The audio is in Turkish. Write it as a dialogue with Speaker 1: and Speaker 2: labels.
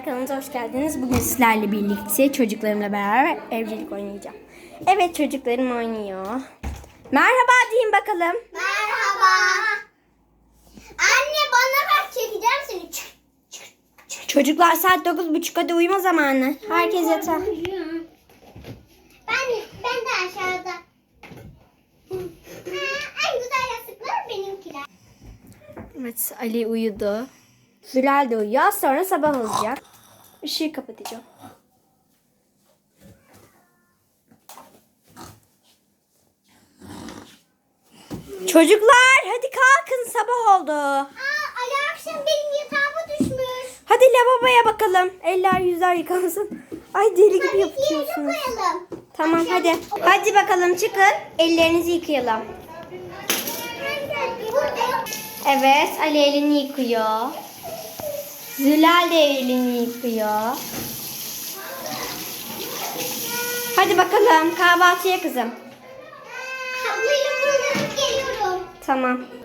Speaker 1: Kanalımıza hoş geldiniz. Bugün sizlerle birlikte çocuklarımla beraber evcilik oynayacağım. Evet çocuklarım oynuyor. Merhaba deyin bakalım.
Speaker 2: Merhaba. Anne bana bak çekeceğim seni. Çık, çık, çık.
Speaker 1: Çocuklar saat 9.30 hadi uyuma zamanı. Herkes yatar.
Speaker 2: Ben, ben de aşağıda. Ha, en güzel yastıklar benimkiler.
Speaker 1: Evet Ali uyudu. Zülal de uyuyor. Sonra sabah olacak. Işığı kapatacağım. Çocuklar hadi kalkın sabah oldu.
Speaker 2: Aa, Ali akşam benim yatağıma düşmüş.
Speaker 1: Hadi lavaboya bakalım. Eller yüzler yıkansın. Ay deli gibi yapıyorsunuz. Tamam hadi. Hadi bakalım çıkın. Ellerinizi yıkayalım. Evet Ali elini yıkıyor. Zülal de elini yıkıyor. Hadi bakalım kahvaltıya kızım.
Speaker 2: Geliyorum.
Speaker 1: Tamam.